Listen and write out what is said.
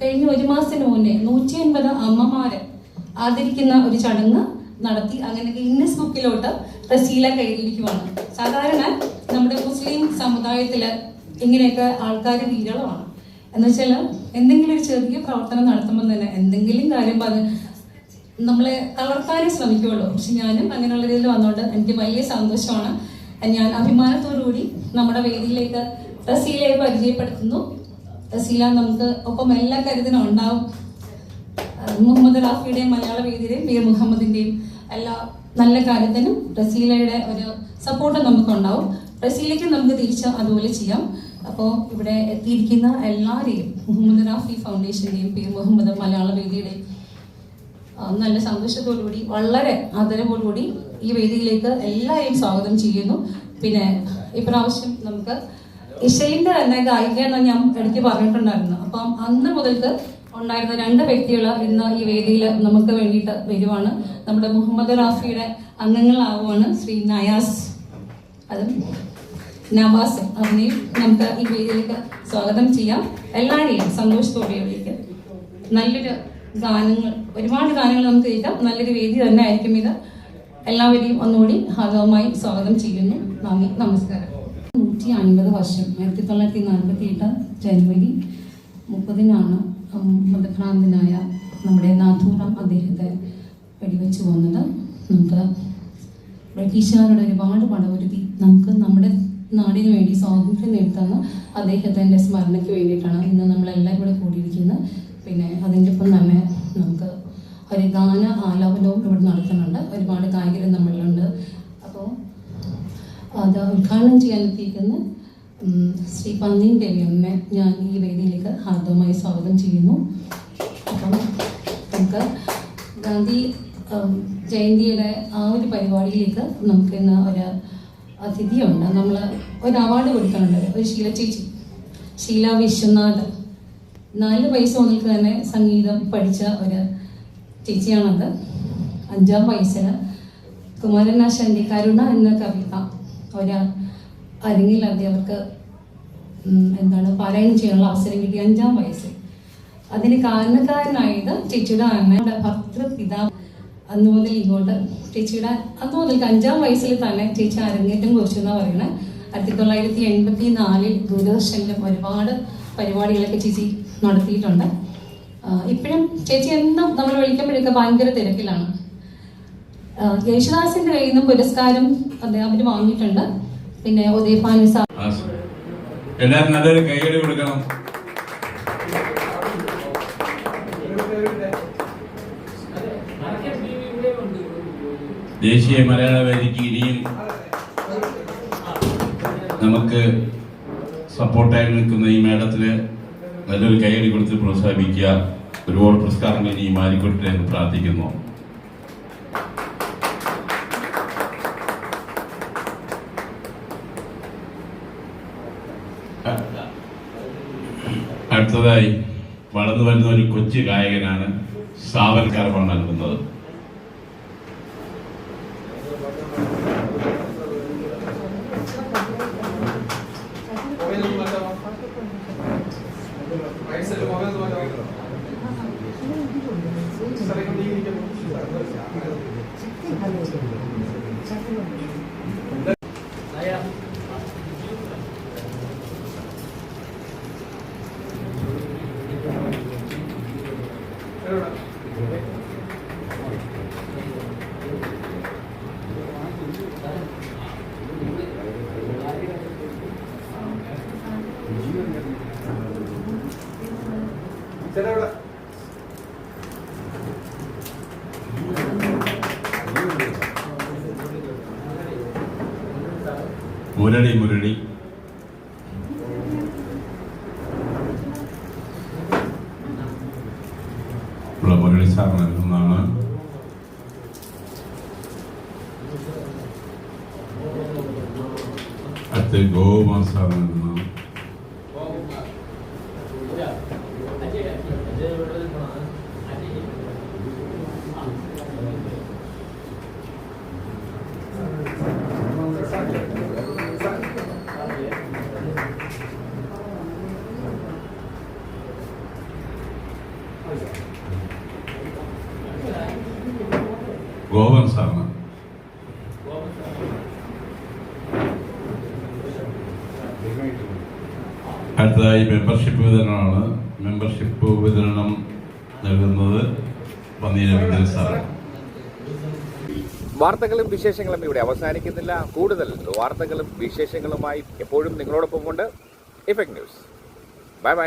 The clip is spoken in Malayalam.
കഴിഞ്ഞ ഒരു മാസത്തിന് മുന്നേ നൂറ്റി അൻപത് അമ്മമാരെ ആദരിക്കുന്ന ഒരു ചടങ്ങ് നടത്തി. അങ്ങനെ ഗിന്നസ് ബുക്കിലോട്ട് റസീല കയറിയിരിക്കുവാണ് സാധാരണ നമ്മുടെ മുസ്ലിം സമുദായത്തിൽ ഇങ്ങനെയൊക്കെ ആൾക്കാർ വിരളമാണ്. എന്ന് വെച്ചാൽ എന്തെങ്കിലും ഒരു ചെറിയ പ്രവർത്തനം നടത്തുമ്പോൾ തന്നെ എന്തെങ്കിലും കാര്യം പറഞ്ഞ് നമ്മളെ തളർത്താനേ ശ്രമിക്കുള്ളൂ. പക്ഷെ ഞാനും അങ്ങനെയുള്ള രീതിയിൽ വന്നുകൊണ്ട് എനിക്ക് വലിയ സന്തോഷമാണ്. ഞാൻ അഭിമാനത്തോടുകൂടി നമ്മുടെ വേദിയിലേക്ക് റസീലയെ പരിചയപ്പെടുത്തുന്നു. റസീല നമുക്ക് ഒപ്പം എല്ലാ കരുതിനും ഉണ്ടാവും. മുഹമ്മദ് റാഫിയുടെയും മലയാള വേദിയുടെയും പി മുഹമ്മദിന്റെയും എല്ലാ നല്ല കാര്യത്തിനും റസീലയുടെ ഒരു സപ്പോർട്ട് നമുക്കുണ്ടാവും റസീലയ്ക്ക് നമുക്ക് തിരിച്ച് അതുപോലെ ചെയ്യാം. അപ്പോൾ ഇവിടെ എത്തിയിരിക്കുന്ന എല്ലാവരെയും മുഹമ്മദ് റാഫി ഫൗണ്ടേഷന്റെയും പി മുഹമ്മദ് മലയാള വേദിയുടെയും നല്ല സന്തോഷത്തോടുകൂടി വളരെ ആദരവോടുകൂടി ഈ വേദിയിലേക്ക് എല്ലാവരെയും സ്വാഗതം ചെയ്യുന്നു. പിന്നെ ഇപ്രാവശ്യം നമുക്ക് ഇഷയിന്റെ തന്നെ ഗായിക എന്ന് ഞാൻ ഇടയ്ക്ക് പറഞ്ഞിട്ടുണ്ടായിരുന്നു. അപ്പം അന്ന് മുതൽക്ക് ഉണ്ടായിരുന്ന രണ്ട് വ്യക്തികൾ ഇന്ന് ഈ വേദിയിൽ നമുക്ക് വേണ്ടിയിട്ട് വരുവാണ്. നമ്മുടെ മുഹമ്മദ് റാഫിയുടെ അംഗങ്ങളാവുകയാണ് ശ്രീ നയാസ്. അതും നവാസ് അവനെയും നമുക്ക് ഈ വേദിയിലേക്ക് സ്വാഗതം ചെയ്യാം. എല്ലാവരെയും സന്തോഷത്തോടെ വിളിക്കാം നല്ലൊരു ഗാനങ്ങൾ ഒരുപാട് ഗാനങ്ങൾ നമുക്ക് കേൾക്കാം. നല്ലൊരു വേദി തന്നെ ആയിരിക്കും ഇത്. എല്ലാവരെയും ഒന്നുകൂടി ഹാർദവമായി സ്വാഗതം ചെയ്യുന്നു. നന്ദി നമസ്കാരം. നൂറ്റി അൻപത് വർഷം. ആയിരത്തി തൊള്ളായിരത്തി നാൽപ്പത്തി എട്ട് ജനുവരി മുപ്പതിനാണ് മതഭ്രാന്തനായ നമ്മുടെ നാഥൂറാം അദ്ദേഹത്തെ വെടിവെച്ച് പോകുന്നത് നമുക്ക് ബ്രിട്ടീഷുകാരുടെ ഒരുപാട് പടവരുതി. നമുക്ക് നമ്മുടെ നാടിന് വേണ്ടി സ്വാതന്ത്ര്യം നേടുന്ന അദ്ദേഹത്തിന്റെ സ്മരണയ്ക്ക് വേണ്ടിയിട്ടാണ് ഇന്ന് നമ്മളെല്ലാവരും കൂടെ കൂടിയിരിക്കുന്നത്. പിന്നെ അതിന്റെ ഒപ്പം തന്നെ നമുക്ക് ഒരു ഗാന ആലാപനവും ഇവിടെ നടത്തുന്നുണ്ട്. ഒരുപാട് കായികരും നമ്മളിലുണ്ട്. അപ്പോൾ അത് ഉദ്ഘാടനം ചെയ്യാനെത്തിയിരിക്കുന്ന ശ്രീ പന്നീൻ ദേവിയമ്മനെ ഞാൻ ഈ വേദിയിലേക്ക് ഹാർദവമായി സ്വാഗതം ചെയ്യുന്നു. അപ്പം നമുക്ക് ഗാന്ധി ജയന്തിയുടെ ആ ഒരു പരിപാടിയിലേക്ക് നമുക്ക് ഇന്ന് ഒരു അതിഥിയുണ്ട്. നമ്മൾ ഒരു അവാർഡ് കൊടുക്കാനുണ്ട് ഒരു ശീല ചേച്ചി ശീല വിശ്വനാഥ്. നാല് വയസ്സ് മുതൽക്ക് തന്നെ സംഗീതം പഠിച്ച ഒരു ചേച്ചിയാണത്. അഞ്ചാം വയസ്സിൽ കുമാരനാശാന്റെ കരുണ എന്ന കവിത ഒരു അരങ്ങിൽ അവർക്ക് എന്താണ് പാരായണം ചെയ്യാനുള്ള അവസരം കിട്ടി അഞ്ചാം വയസ്സിൽ. അതിന് കാരണക്കാരനായത് ചേച്ചിയുടെ അമ്മയുടെ ഭർത്തൃപിതാവ് അന്ന് മുതൽ ഇങ്ങോട്ട് ചേച്ചിയുടെ അന്ന് മുതൽ അഞ്ചാം വയസ്സിൽ തന്നെ ചേച്ചി അരങ്ങേറ്റം കുറിച്ചു എന്നാ പറയുന്നത് ആയിരത്തി തൊള്ളായിരത്തി എൺപത്തി നാലിൽ ദൂരദർശനിലും ഒരുപാട് പരിപാടികളൊക്കെ ചേച്ചി നടത്തിയിട്ടുണ്ട്. ഇപ്പോഴും ചേച്ചി എന്നും നമ്മൾ വിളിക്കുമ്പോഴൊക്കെ ഭയങ്കര തിരക്കിലാണ്. യേശുദാസിന്റെ കയ്യിൽ നിന്നും പുരസ്കാരം അദ്ദേഹം അവർ വാങ്ങിയിട്ടുണ്ട്. പിന്നെ ഉദയഭാനു. എല്ലാരും നല്ലൊരു കൈയടി കൊടുക്കണം. ദേശീയ മലയാള വേദിക്ക് ഇനിയും നമുക്ക് സപ്പോർട്ടായി നിൽക്കുന്ന ഈ മേഡത്തിന് നല്ലൊരു കൈയടി കൊടുത്ത് പ്രോത്സാഹിപ്പിക്കുക. ഒരുപാട് പുരസ്കാരങ്ങൾ ഇനി മാറിക്കൊട്ടെ എന്ന് പ്രാർത്ഥിക്കുന്നു. അടുത്തതായി വളർന്നു വരുന്ന ഒരു കൊച്ചു ഗായകനാണ് സാവൻകാരമാണ് നൽകുന്നത്. മുരളി മുരളി. ഉള്ള മുരളി സാർ നൽകുന്നതാണ് അടുത്ത് ഗോകുമാർ ഗോവൻ സാറിന് അടുത്തതായി മെമ്പർഷിപ്പ് വിതരണമാണ്. മെമ്പർഷിപ്പ് വിതരണം നൽകുന്നത് വാർത്തകളും വിശേഷങ്ങളും ഇവിടെ അവസാനിക്കുന്നില്ല. കൂടുതൽ വാർത്തകളും വിശേഷങ്ങളുമായി എപ്പോഴും നിങ്ങളോടൊപ്പം കൊണ്ട് ഇഫക്ട് ന്യൂസ് ബൈ ബൈ